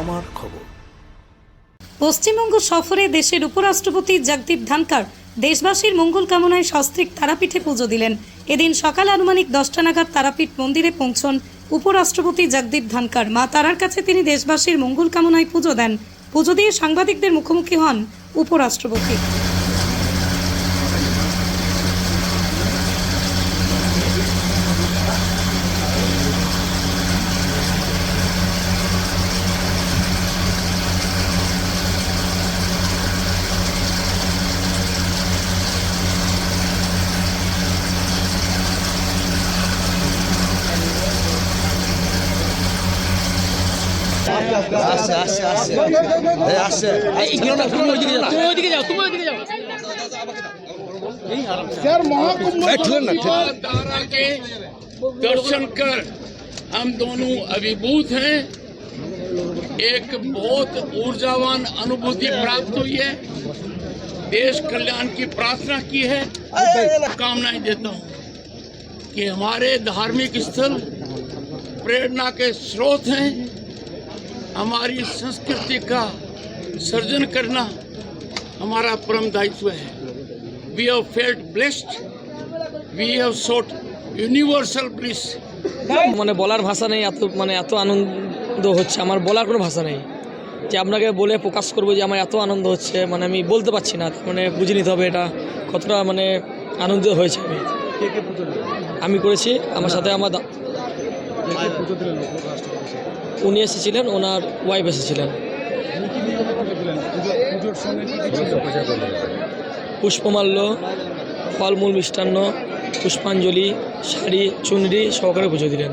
আমার খবর। পশ্চিমবঙ্গ সফরে দেশের উপরাষ্ট্রপতি জগদীপ ধানকার দেশবাসীর মঙ্গল কামনায় সস্ত্রিক তারাপীঠে পুজো দিলেন। এদিন সকাল আনুমানিক দশটা নাগাদ তারাপীঠ মন্দিরে পৌঁছন উপরাষ্ট্রপতি জগদীপ ধানকার মা তারার কাছে তিনি দেশবাসীর মঙ্গল কামনায় পুজো দেন। পুজো দিয়ে সাংবাদিকদের মুখোমুখি হন উপরাষ্ট্রপতি। আসছে আসছে আসছে এই আসছে এই গেটটা তুমি ওইদিকে যাও তুমি ওইদিকে যাও তুমি ওইদিকে যাও এই, ঠিক না ঠিক तारा के दर्शन कर हम दोनों अभिभूत हैं एक बहुत ऊर्जावान अनुभूति प्राप्त हुई है देश कल्याण की प्रार्थना की है कामनाएं देता हूं कि हमारे धार्मिक स्थल प्रेरणा के स्रोत हैं हमारी संस्कृति का सर्जन करना हमारा परम दायित्व है we have felt blessed we have sought universal bliss মানে বলার ভাষা নেই এত মানে এত আনন্দ হচ্ছে আমার বলার কোনো ভাষা নেই যে আপনাকে বলে প্রকাশ করবো যে আমার এত আনন্দ হচ্ছে মানে আমি বলতে পারছি না মানে বুঝে নিতে হবে এটা কতটা মানে আনন্দিত হয়েছে আমি আমি করেছি আমার সাথে আমার উনি এসেছিলেন ওনার ওয়াইফ এসেছিলেন। পুষ্পমাল্য ফলমূল মিষ্টান্ন পুষ্পাঞ্জলি শাড়ি চুনরি সহকারে পুজো দিলেন।